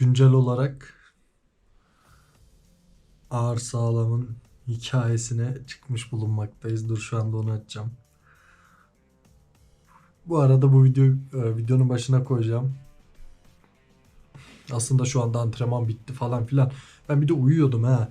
güncel olarak ağır sağlamın hikayesine çıkmış bulunmaktayız. Dur şu anda onu açacağım. Bu arada bu video e, videonun başına koyacağım. Aslında şu anda antrenman bitti falan filan. Ben bir de uyuyordum ha.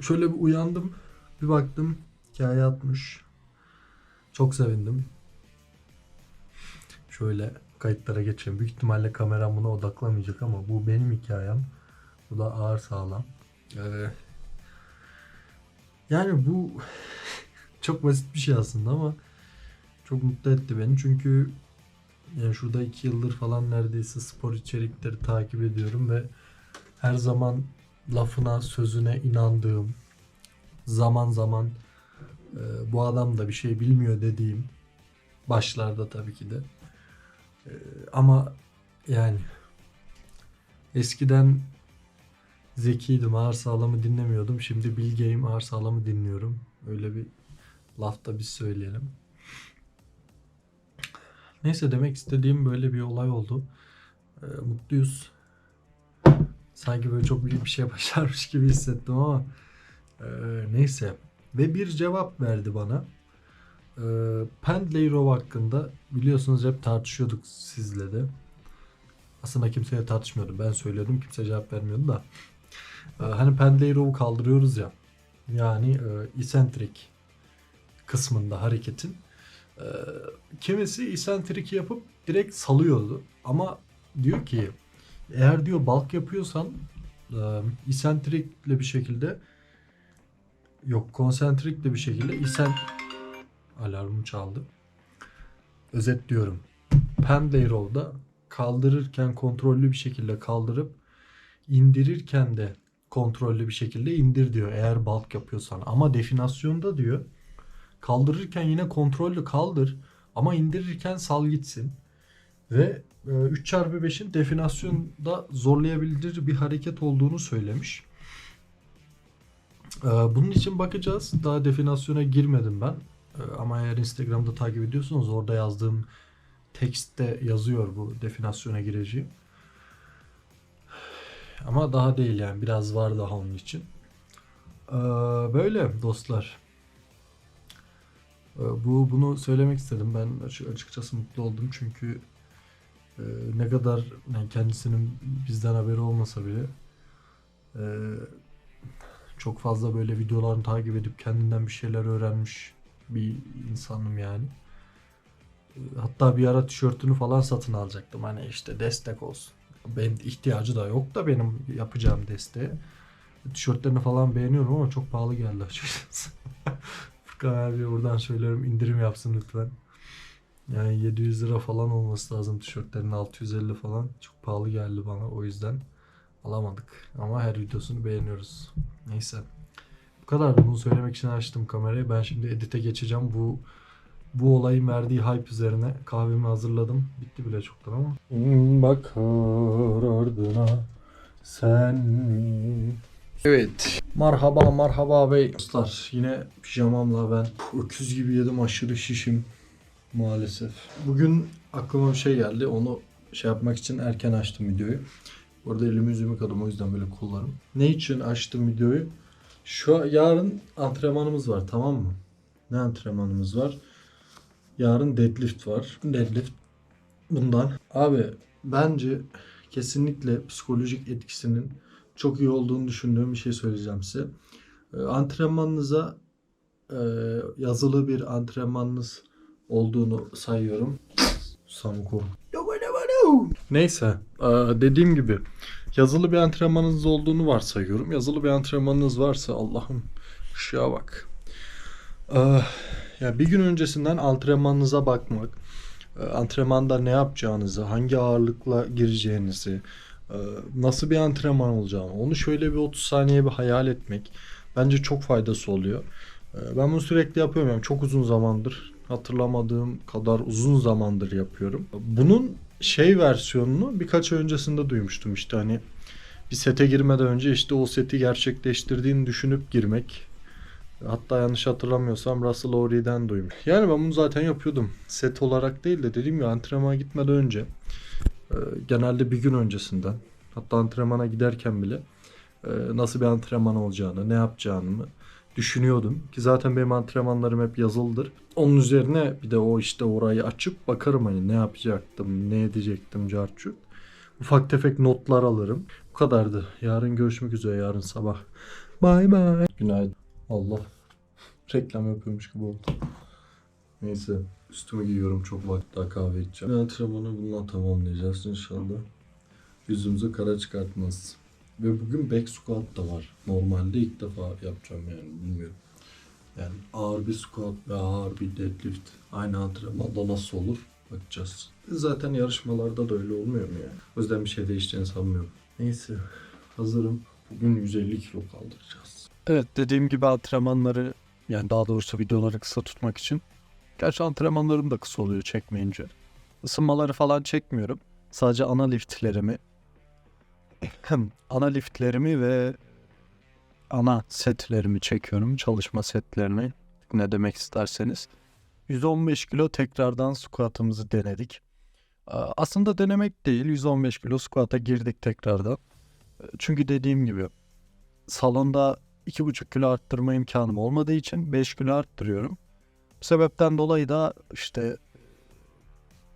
Şöyle bir uyandım. Bir baktım hikaye atmış. Çok sevindim. Şöyle kayıtlara geçeyim. Büyük ihtimalle kameram buna odaklamayacak ama bu benim hikayem. Bu da ağır sağlam. Ee, yani bu çok basit bir şey aslında ama çok mutlu etti beni çünkü yani şurada iki yıldır falan neredeyse spor içerikleri takip ediyorum ve her zaman lafına sözüne inandığım zaman zaman e, bu adam da bir şey bilmiyor dediğim başlarda tabii ki de E, ama yani eskiden zekiydim ağır sağlamı dinlemiyordum şimdi bilgeyim ağır sağlamı dinliyorum öyle bir lafta biz söyleyelim Neyse demek istediğim böyle bir olay oldu. Ee, mutluyuz. Sanki böyle çok büyük bir şey başarmış gibi hissettim ama ee, neyse. Ve bir cevap verdi bana. Ee, Pendleyrov hakkında biliyorsunuz hep tartışıyorduk sizle de. Aslında kimseye tartışmıyordum. Ben söylüyordum kimse cevap vermiyordu da. Ee, hani Pendleyrov'u kaldırıyoruz ya. Yani e, eccentric kısmında hareketin ee, kimisi isentrik yapıp direkt salıyordu. Ama diyor ki eğer diyor balk yapıyorsan e, isentrikle bir şekilde yok konsentrikle bir şekilde isen alarmım çaldı. Özetliyorum. Pendleyrow'da kaldırırken kontrollü bir şekilde kaldırıp indirirken de kontrollü bir şekilde indir diyor eğer balk yapıyorsan. Ama definasyonda diyor Kaldırırken yine kontrollü kaldır ama indirirken sal gitsin. Ve e, 3x5'in definasyonda zorlayabilir bir hareket olduğunu söylemiş. E, bunun için bakacağız. Daha definasyona girmedim ben. E, ama eğer Instagram'da takip ediyorsanız orada yazdığım tekstte yazıyor bu definasyona gireceğim. Ama daha değil yani biraz var daha onun için. E, böyle dostlar. Ee, Bu bunu söylemek istedim. Ben açı- açıkçası mutlu oldum çünkü e, ne kadar yani kendisinin bizden haberi olmasa bile e, çok fazla böyle videolarını takip edip kendinden bir şeyler öğrenmiş bir insanım yani. E, Hatta bir ara tişörtünü falan satın alacaktım. Hani işte destek olsun. Benim ihtiyacı da yok da benim yapacağım desteğe. Tişörtlerini falan beğeniyorum ama çok pahalı geldi açıkçası. Furkan abi buradan söylüyorum indirim yapsın lütfen. Yani 700 lira falan olması lazım tişörtlerin 650 falan. Çok pahalı geldi bana o yüzden alamadık. Ama her videosunu beğeniyoruz. Neyse. Bu kadar bunu söylemek için açtım kamerayı. Ben şimdi edite geçeceğim. Bu bu olayın verdiği hype üzerine kahvemi hazırladım. Bitti bile çoktan ama. Bakar ardına sen mi? Evet. Merhaba merhaba bey. Dostlar yine pijamamla ben öküz gibi yedim aşırı şişim maalesef. Bugün aklıma bir şey geldi onu şey yapmak için erken açtım videoyu. Burada elimi yüzümü yıkadım o yüzden böyle kullanım. Ne için açtım videoyu? Şu yarın antrenmanımız var tamam mı? Ne antrenmanımız var? Yarın deadlift var. Deadlift bundan. Abi bence kesinlikle psikolojik etkisinin çok iyi olduğunu düşündüğüm bir şey söyleyeceğim size. Ee, Antrenmanınıza e, yazılı bir antrenmanınız olduğunu sayıyorum. Samuko. Neyse e, dediğim gibi yazılı bir antrenmanınız olduğunu varsayıyorum. Yazılı bir antrenmanınız varsa Allah'ım ışığa bak. Ee, ya bir gün öncesinden antrenmanınıza bakmak, e, antrenmanda ne yapacağınızı, hangi ağırlıkla gireceğinizi, e, nasıl bir antrenman olacağını, onu şöyle bir 30 saniye bir hayal etmek bence çok faydası oluyor. E, Ben bunu sürekli yapıyorum yani çok uzun zamandır hatırlamadığım kadar uzun zamandır yapıyorum. Bunun şey versiyonunu birkaç ay öncesinde duymuştum işte hani bir sete girmeden önce işte o seti gerçekleştirdiğini düşünüp girmek. Hatta yanlış hatırlamıyorsam Russell Overy'den duymuş. Yani ben bunu zaten yapıyordum. Set olarak değil de dediğim gibi antrenmana gitmeden önce e, genelde bir gün öncesinden Hatta antrenmana giderken bile e, nasıl bir antrenman olacağını, ne yapacağımı düşünüyordum. Ki zaten benim antrenmanlarım hep yazılıdır. Onun üzerine bir de o işte orayı açıp bakarım hani ne yapacaktım, ne edecektim carçut. Ufak tefek notlar alırım. Bu kadardı. Yarın görüşmek üzere yarın sabah. Bay bay. Günaydın. Allah. Reklam yapıyormuş gibi oldu. Neyse. Üstümü giyiyorum. Çok vakit daha kahve içeceğim. Antrenmanı bununla tamamlayacağız inşallah. Yüzümüzü kara çıkartmaz. Ve bugün back squat da var. Normalde ilk defa yapacağım yani bilmiyorum. Yani ağır bir squat ve ağır bir deadlift aynı antrenmanda nasıl olur bakacağız. Zaten yarışmalarda da öyle olmuyor mu yani? O yüzden bir şey değişeceğini sanmıyorum. Neyse hazırım. Bugün 150 kilo kaldıracağız. Evet dediğim gibi antrenmanları yani daha doğrusu videoları kısa tutmak için. Gerçi antrenmanlarım da kısa oluyor çekmeyince. Isınmaları falan çekmiyorum. Sadece ana liftlerimi ana liftlerimi ve ana setlerimi çekiyorum. Çalışma setlerini ne demek isterseniz. 115 kilo tekrardan squat'ımızı denedik. Aslında denemek değil 115 kilo squat'a girdik tekrardan. Çünkü dediğim gibi salonda 2,5 kilo arttırma imkanım olmadığı için 5 kilo arttırıyorum. Bu sebepten dolayı da işte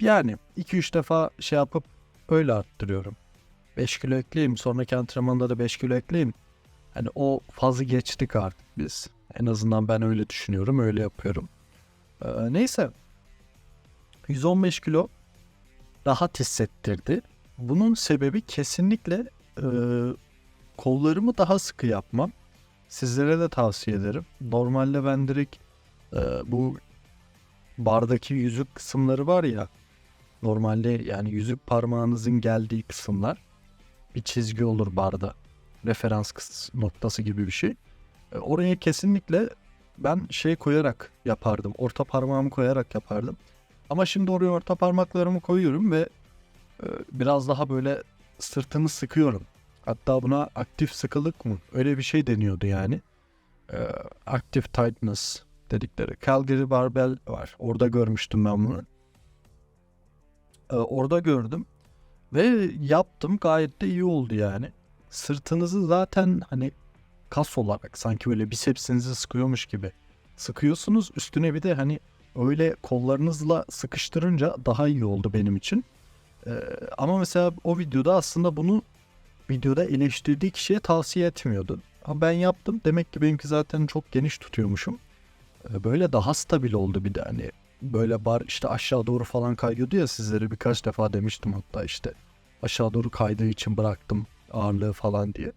yani 2-3 defa şey yapıp öyle arttırıyorum. 5 kilo ekleyeyim sonraki antrenmanda da 5 kilo ekleyeyim. Hani o fazı geçtik artık biz. En azından ben öyle düşünüyorum öyle yapıyorum. Ee, neyse 115 kilo rahat hissettirdi. Bunun sebebi kesinlikle e, kollarımı daha sıkı yapmam. Sizlere de tavsiye ederim. Normalde ben direkt e, bu bardaki yüzük kısımları var ya normalde yani yüzük parmağınızın geldiği kısımlar bir çizgi olur barda. Referans noktası gibi bir şey. E, oraya kesinlikle ben şey koyarak yapardım. Orta parmağımı koyarak yapardım. Ama şimdi oraya orta parmaklarımı koyuyorum ve e, biraz daha böyle sırtımı sıkıyorum. Hatta buna aktif sıkılık mı? Öyle bir şey deniyordu yani. Ee, active tightness dedikleri. Calgary Barbell var. Orada görmüştüm ben bunu. Ee, orada gördüm. Ve yaptım. Gayet de iyi oldu yani. Sırtınızı zaten hani kas olarak sanki böyle bisepsinizi sıkıyormuş gibi sıkıyorsunuz. Üstüne bir de hani öyle kollarınızla sıkıştırınca daha iyi oldu benim için. Ee, ama mesela o videoda aslında bunu videoda eleştirdiği kişiye tavsiye etmiyordu. Ama ben yaptım. Demek ki benimki zaten çok geniş tutuyormuşum. Ee, Böyle daha stabil oldu bir de hani böyle bar işte aşağı doğru falan kayıyordu ya sizlere birkaç defa demiştim hatta işte aşağı doğru kaydığı için bıraktım ağırlığı falan diye.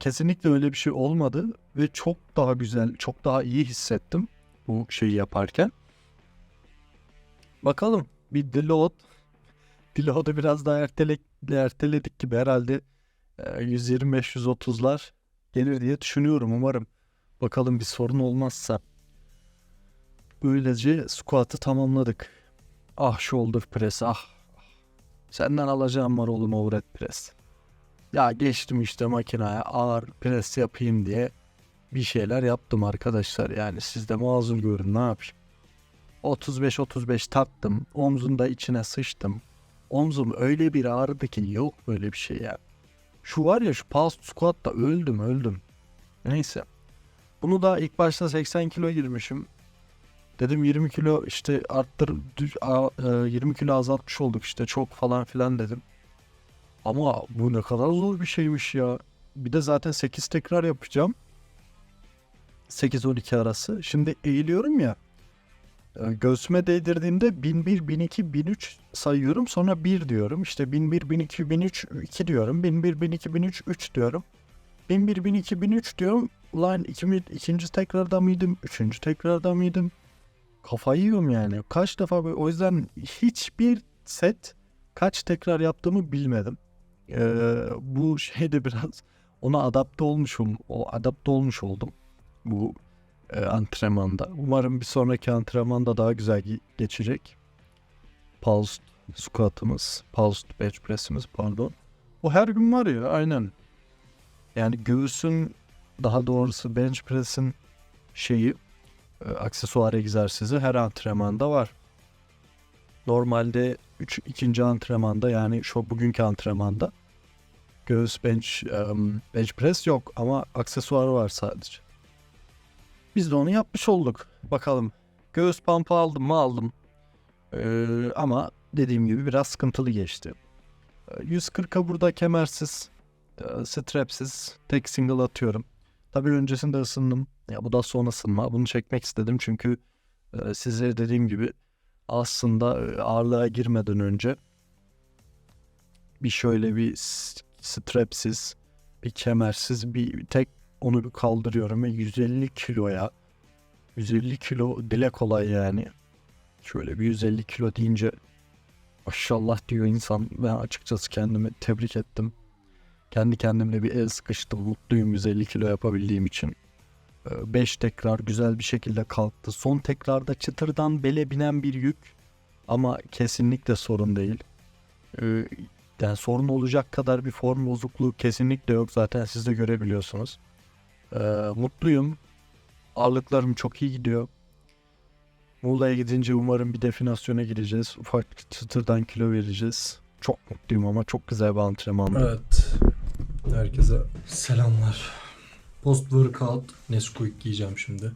Kesinlikle öyle bir şey olmadı ve çok daha güzel, çok daha iyi hissettim bu şeyi yaparken. Bakalım bir deload Deload'u biraz daha ertele, erteledik gibi herhalde e, 125-130'lar gelir diye düşünüyorum umarım. Bakalım bir sorun olmazsa. Böylece squat'ı tamamladık. Ah shoulder press ah. Senden alacağım var oğlum overhead press. Ya geçtim işte makineye ağır pres yapayım diye bir şeyler yaptım arkadaşlar. Yani siz de mazur görün ne yapayım. 35-35 taktım. Omzun da içine sıçtım. Omzum öyle bir ağrıdı ki yok böyle bir şey ya. Şu var ya şu pulse squat'ta öldüm öldüm. Neyse. Bunu da ilk başta 80 kilo girmişim. Dedim 20 kilo işte arttır dü- a- e, 20 kilo azaltmış olduk işte çok falan filan dedim. Ama bu ne kadar zor bir şeymiş ya. Bir de zaten 8 tekrar yapacağım. 8-12 arası. Şimdi eğiliyorum ya. e, Göğsüme değdirdiğimde 1001, 1002, 1003 sayıyorum. Sonra 1 diyorum. İşte 1001, 1002, 1003, 2 diyorum. 1001, 1002, 1003, 3 diyorum. 1001, 1002, 1003 diyorum. Ulan iki, ikinci tekrarda mıydım? Üçüncü tekrarda mıydım? Kafayı yiyorum yani. Kaç defa böyle. O yüzden hiçbir set kaç tekrar yaptığımı bilmedim. Ee, bu şeyde biraz ona adapte olmuşum. O adapte olmuş oldum. Bu e, antrenmanda. Umarım bir sonraki antrenmanda daha güzel ge- geçecek. Pulse squat'ımız, pulse bench press'imiz pardon. O her gün var ya aynen. Yani göğsün daha doğrusu bench press'in şeyi aksesuar egzersizi her antrenmanda var. Normalde 3 ikinci antrenmanda yani şu bugünkü antrenmanda Göğüs bench, em, bench press yok ama aksesuarı var sadece. Biz de onu yapmış olduk. Bakalım. Göğüs pump'ı aldım mı aldım. Ee, ama dediğim gibi biraz sıkıntılı geçti. Ee, 140'a burada kemersiz, e, strapsiz tek single atıyorum. Tabii öncesinde ısındım. Ya bu da son ısınma. Bunu çekmek istedim çünkü e, size dediğim gibi aslında e, ağırlığa girmeden önce bir şöyle bir s- strapsiz, bir kemersiz bir tek onu bir kaldırıyorum ve 150 kiloya 150 kilo dile kolay yani. Şöyle bir 150 kilo deyince maşallah diyor insan. Ben açıkçası kendimi tebrik ettim. Kendi kendimle bir el sıkıştım. Mutluyum 150 kilo yapabildiğim için. 5 tekrar güzel bir şekilde kalktı. Son tekrarda çıtırdan bele binen bir yük. Ama kesinlikle sorun değil. Ee, yani sorun olacak kadar bir form bozukluğu kesinlikle yok. Zaten siz de görebiliyorsunuz. Ee, mutluyum. Ağırlıklarım çok iyi gidiyor. Muğla'ya gidince umarım bir definasyona gireceğiz. Ufak çıtırdan kilo vereceğiz. Çok mutluyum ama çok güzel bir antrenmandı. Evet. Herkese selamlar. Post workout Nesquik giyeceğim şimdi.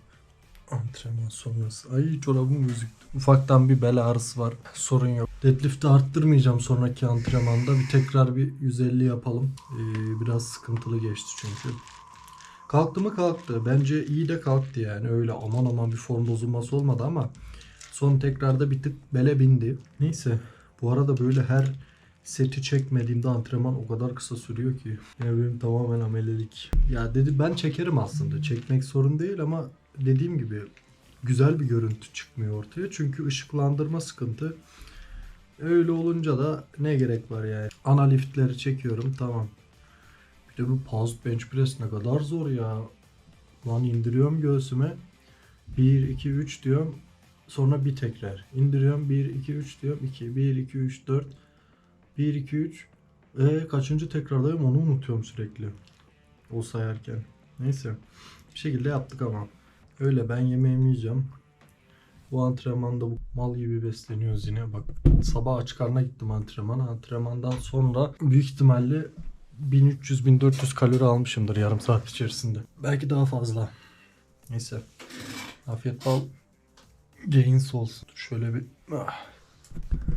Antrenman sonrası. Ay çorabım gözüktü. Ufaktan bir bel ağrısı var. Sorun yok. Deadlift'i arttırmayacağım sonraki antrenmanda. Bir tekrar bir 150 yapalım. Ee, biraz sıkıntılı geçti çünkü. Kalktı mı kalktı. Bence iyi de kalktı yani. Öyle aman aman bir form bozulması olmadı ama son tekrarda bir tık bele bindi. Neyse. Bu arada böyle her seti çekmediğimde antrenman o kadar kısa sürüyor ki. Yani benim tamamen amelelik. Ya dedi ben çekerim aslında. Çekmek sorun değil ama dediğim gibi güzel bir görüntü çıkmıyor ortaya. Çünkü ışıklandırma sıkıntı. Öyle olunca da ne gerek var yani. Ana liftleri çekiyorum tamam. Bir de bu pause bench press ne kadar zor ya. Lan indiriyorum göğsüme. 1, 2, 3 diyorum. Sonra bir tekrar. İndiriyorum 1, 2, 3 diyorum. 2, 1, 2, 3, 4. 1, 2, 3. E kaçıncı tekrardayım onu unutuyorum sürekli. O sayarken. Neyse. Bir şekilde yaptık ama. Öyle ben yemeğimi yiyeceğim. Bu antrenmanda bu mal gibi besleniyoruz yine. Bak sabah açık karnına gittim antrenmana. Antrenmandan sonra büyük ihtimalle 1300-1400 kalori almışımdır yarım saat içerisinde. Belki daha fazla. Neyse. Afiyet bal. Gains olsun. Şöyle bir... Ah.